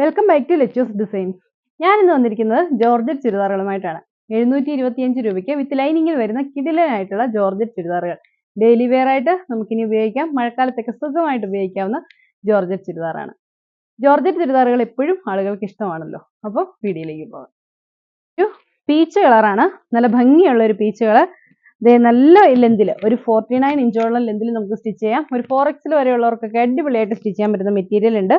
Welcome back to Lechu's designs ഞാൻ ഇന്ന് വന്നിരിക്കുന്നത് ജോർജറ്റ് ചുരിദാറുകളുമായിട്ടാണ്. എഴുന്നൂറ്റി ഇരുപത്തിയഞ്ച് രൂപയ്ക്ക് വിത്ത് ലൈനിങ്ങിൽ വരുന്ന കിടിലനായിട്ടുള്ള ജോർജറ്റ് ചുരിദാറുകൾ. ഡെയിലി വെയർ ആയിട്ട് നമുക്കിനി ഉപയോഗിക്കാം. മഴക്കാലത്തൊക്കെ സുഖമായിട്ട് ഉപയോഗിക്കാവുന്ന ജോർജറ്റ് ചുരിദാറാണ്. ജോർജറ്റ് ചുരിദാറുകൾ എപ്പോഴും ആളുകൾക്ക് ഇഷ്ടമാണല്ലോ. അപ്പോൾ വീഡിയോയിലേക്ക് പോകാം. ഒരു പീച്ച് കളറാണ് നല്ല ഭംഗിയുള്ള ഒരു പീച്ച് കളർ നല്ല ലെന്തിൽ ഒരു ഫോർട്ടി നയൻ ഇഞ്ചോളം ലെന്തിൽ നമുക്ക് സ്റ്റിച്ച് ചെയ്യാം. ഒരു ഫോർ എക്സിൽ വരെയുള്ളവർക്കൊക്കെ അടിപൊളിയായിട്ട് സ്റ്റിച്ച് ചെയ്യാൻ പറ്റുന്ന മെറ്റീരിയൽ ഉണ്ട്.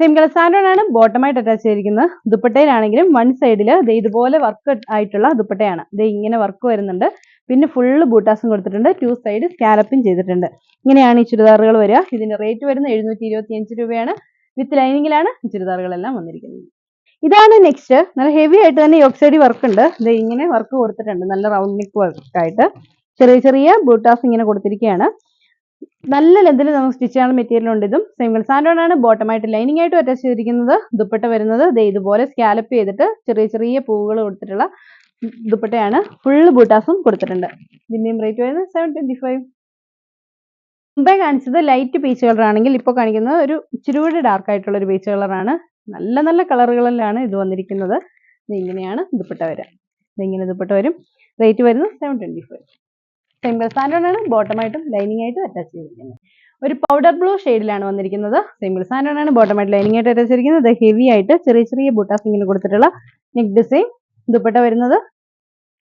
സെയിം കളർ സാൻഡോൺ ആണ് ബോട്ടമായിട്ട് അറ്റാച്ച് ചെയ്തിരിക്കുന്നത്. ദുപ്പട്ടയിലാണെങ്കിലും വൺ സൈഡിൽ ഇതുപോലെ വർക്ക് ആയിട്ടുള്ള ദുപ്പട്ടയാണ്. ഇത് ഇങ്ങനെ വർക്ക് വരുന്നുണ്ട്. പിന്നെ ഫുള്ള് ബൂട്ടാസും കൊടുത്തിട്ടുണ്ട്. ടു സൈഡ് സ്കാലപ്പും ചെയ്തിട്ടുണ്ട്. ഇങ്ങനെയാണ് ഈ ചുരിദാറുകൾ വരിക. ഇതിന്റെ റേറ്റ് വരുന്നത് എഴുന്നൂറ്റി രൂപയാണ്. വിത്ത് ലൈനിങ്ങിലാണ് ചുരിദാറുകളെല്ലാം വന്നിരിക്കുന്നത്. ഇതാണ് നെക്സ്റ്റ് നല്ല ഹെവി ആയിട്ട് തന്നെ ഓക്സൈഡി സൈഡ് വർക്ക് ഉണ്ട്. ഇത് ഇങ്ങനെ വർക്ക് കൊടുത്തിട്ടുണ്ട്. നല്ല റൗണ്ട് നെക്ക് വർക്ക് ആയിട്ട്. ചെറിയ ചെറിയ ബൂട്ടാസ് ഇങ്ങനെ കൊടുത്തിരിക്കുകയാണ്. നല്ല ലെന്തിൽ നമുക്ക് സ്റ്റിച്ച് ചെയ്യാൻ മെറ്റീരിയൽ ഉണ്ട് ഇതും സിംഗിൾ സാൻഡോൺ ആണ് ബോട്ടമായിട്ട് ലൈനിങ് ആയിട്ട് അറ്റാച്ച് ചെയ്തിരിക്കുന്നത്. ദുപ്പട്ട വരുന്നത് ദേ ഇതുപോലെ സ്കാലപ്പ് ചെയ്തിട്ട് ചെറിയ ചെറിയ പൂവുകൾ കൊടുത്തിട്ടുള്ള ദുപ്പട്ടയാണ്. ഫുള്ള് ബൂട്ടാസും കൊടുത്തിട്ടുണ്ട്. ഇതിന്റെയും റേറ്റ് വരുന്നത് സെവൻ ട്വന്റി ഫൈവ് മുമ്പേ കാണിച്ചത് ലൈറ്റ് പീച്ച് കളർ ആണെങ്കിൽ ഇപ്പോൾ കാണിക്കുന്നത് ഒരു ഇച്ചിരി കൂടി ഡാർക്ക് ആയിട്ടുള്ള ഒരു പീച്ച് കളറാണ് നല്ല നല്ല കളറുകളിലാണ് ഇത് വന്നിരിക്കുന്നത്. ഇങ്ങനെയാണ് ദുപ്പട്ട വരിക ഇതിങ്ങനെ ദുപ്പട്ട വരും. റേറ്റ് വരുന്നത് സെവൻ ട്വന്റി ഫൈവ് സിംഗിൾ ആണ് ബോട്ടമായിട്ടും ലൈനിങ് ആയിട്ടും അറ്റാച്ച് ചെയ്തിരിക്കുന്നത്. ഒരു പൗഡർ ബ്ലൂ ഷെയ്ഡിലാണ് വന്നിരിക്കുന്നത്. സിംഗിൾ സാൻഡോൺ ആണ് ബോട്ടമായിട്ട് ലൈനിങ് ആയിട്ട് അറ്റാച്ച് ചെയ്തിരിക്കുന്നത്. ഹെവി ആയിട്ട് ചെറിയ ചെറിയ ബൂട്ടാസ് ഇങ്ങനെ കൊടുത്തിട്ടുള്ള നെക്ക് ഡിസൈൻ ദുപ്പട്ട വരുന്നത്.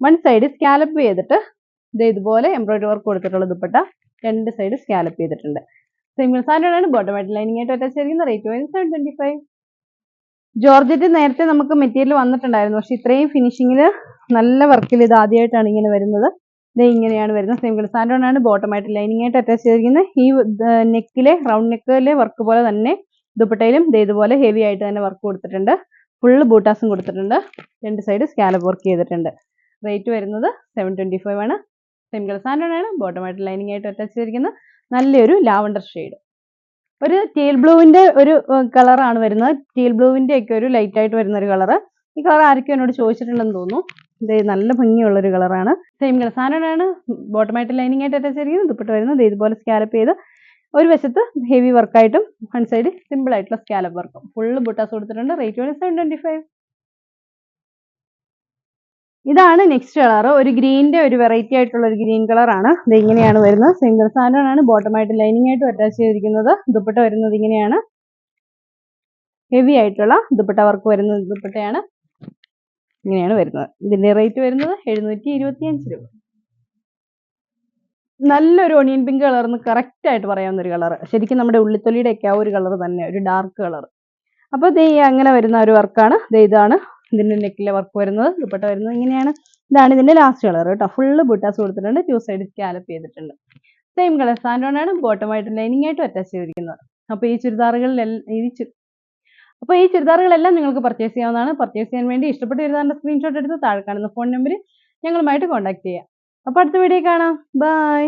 വൺ സൈഡ് സ്കാലപ്പ് ചെയ്തിട്ട് ഇത് ഇതുപോലെ എംബ്രോയിഡറി വർക്ക് കൊടുത്തിട്ടുള്ള ദുപ്പട്ട രണ്ട് സൈഡ് സ്കാലപ്പ് ചെയ്തിട്ടുണ്ട്. സിംഗിൾ ആണ് ബോട്ടമായിട്ട് ലൈനിങ് ആയിട്ട് അറ്റാച്ച് ചെയ്തിരിക്കുന്നത്. റേറ്റ് വരുന്നത് സെവൻ ട്വന്റി ഫൈവ് ജോർജറ്റ് നേരത്തെ നമുക്ക് മെറ്റീരിയൽ വന്നിട്ടുണ്ടായിരുന്നു. പക്ഷെ ഇത്രയും ഫിനിഷിങ്ങിൽ നല്ല വർക്കിൽ ഇത് ആദ്യമായിട്ടാണ് ഇങ്ങനെ വരുന്നത്. ഇത് ഇങ്ങനെയാണ് വരുന്നത്. സിംഗിൾ സാൻഡോൺ ആണ് ബോട്ടമായിട്ട് ലൈനിങ് ആയിട്ട് അറ്റാച്ച് ചെയ്തിരിക്കുന്നത് ഈ നെക്കിലെ റൗണ്ട് നെക്കിലെ വർക്ക് പോലെ തന്നെ ദുപ്പട്ടയിലും ദേ ഇതുപോലെ ഹെവി ആയിട്ട് തന്നെ വർക്ക് കൊടുത്തിട്ടുണ്ട്. ഫുള്ള് ബൂട്ടാസും കൊടുത്തിട്ടുണ്ട്. രണ്ട് സൈഡ് സ്കാലപ്പ് വർക്ക് ചെയ്തിട്ടുണ്ട്. റേറ്റ് വരുന്നത് സെവൻ ട്വന്റി ഫൈവ് ആണ് സിംഗിൾ സാൻഡോൺ ആണ് ബോട്ടമായിട്ട് ലൈനിങ് ആയിട്ട് അറ്റാച്ച് ചെയ്തിരിക്കുന്നത് നല്ലൊരു ലാവണ്ടർ ഷെയ്ഡ് ഒരു ടീൽ ബ്ലൂവിന്റെ ഒരു കളറാണ് വരുന്നത്. ടീൽ ബ്ലൂവിന്റെ ഒക്കെ ഒരു ലൈറ്റ് ആയിട്ട് വരുന്ന ഒരു കളർ ഈ കളർ ആർക്കും എന്നോട് ചോദിച്ചിട്ടുണ്ടെന്ന് തോന്നുന്നു. നല്ല ഭംഗിയുള്ള ഒരു കളറാണ്. സെയിം കളർ സാധനമാണ്. ബോട്ടമായിട്ട് ലൈനിങ് ആയിട്ട് അറ്റാച്ച് ചെയ്തിരിക്കുന്നത് ദുപ്പട്ട വരുന്നത് ഇതുപോലെ സ്കാലപ്പ് ചെയ്ത് ഒരു വശത്ത് ഹെവി വർക്കായിട്ടും വൺ സൈഡ് സിമ്പിൾ ആയിട്ടുള്ള സ്കാലപ്പ് വർക്കും ഫുള്ള് ബുട്ടാസ് കൊടുത്തിട്ടുണ്ട്. റേറ്റ് വരുന്നത് സെവൻ ട്വന്റി ഫൈവ് ഇതാണ് നെക്സ്റ്റ് കളർ ഒരു ഗ്രീനിന്റെ ഒരു വെറൈറ്റി ആയിട്ടുള്ള ഒരു ഗ്രീൻ കളറാണ്. ഇത് ഇങ്ങനെയാണ് വരുന്നത്. സിംഗിൾ സാൻഡാണ് ബോട്ടമായിട്ട് ലൈനിങ് ആയിട്ടും അറ്റാച്ച് ചെയ്തിരിക്കുന്നത്. ദുപ്പട്ട വരുന്നത് ഇങ്ങനെയാണ്. ഹെവി ആയിട്ടുള്ള ദുപ്പട്ട വർക്ക് വരുന്ന ദുപ്പട്ടയാണ്. ഇങ്ങനെയാണ് വരുന്നത്. ഇതിന്റെ റേറ്റ് വരുന്നത് എഴുന്നൂറ്റി ഇരുപത്തി അഞ്ച് രൂപ. നല്ലൊരു ഒണിയൻ പിങ്ക് കളർന്ന് കറക്റ്റ് ആയിട്ട് പറയാവുന്ന ഒരു കളർ ശരിക്കും നമ്മുടെ ഉള്ളിത്തൊലിയുടെ ഒക്കെ ആ ഒരു കളർ തന്നെ ഒരു ഡാർക്ക് കളർ അപ്പോൾ ദേ അങ്ങനെ വരുന്ന ഒരു വർക്കാണ് ദേ ഇതാണ്. ഇതിന്റെ നെക്കിലെ വർക്ക് വരുന്നത്. ദുപ്പട്ട വരുന്നത് ഇങ്ങനെയാണ്. ഇതാണ് ഇതിന്റെ ലാസ്റ്റ് കളർ കേട്ടോ. ഫുള്ള് ബുട്ടാസ് കൊടുത്തിട്ടുണ്ട്. ടു സൈഡ് സ്കാലപ്പ് ചെയ്തിട്ടുണ്ട്. സെയിം കളർ സാൻഡോണാണ് ബോട്ടം ബോട്ടമായിട്ട് ലൈനിങ് ആയിട്ട് അറ്റാച്ച് ചെയ്തിരിക്കുന്നത് അപ്പോൾ ഈ ചുരിദാറുകളിൽ ഈ അപ്പോൾ ഈ ചുരിദാറുകളെല്ലാം നിങ്ങൾക്ക് പർച്ചേസ് ചെയ്യാവുന്നതാണ്. പർച്ചേസ് ചെയ്യാൻ വേണ്ടി ഇഷ്ടപ്പെട്ട ചുരിദാറിന്റെ സ്ക്രീൻഷോട്ട് എടുത്ത് താഴെ കാണുന്ന ഫോൺ നമ്പറിൽ ഞങ്ങളുമായിട്ട് കോൺടാക്ട് ചെയ്യാം. അപ്പോൾ അടുത്ത വീഡിയോ കാണാം. ബൈ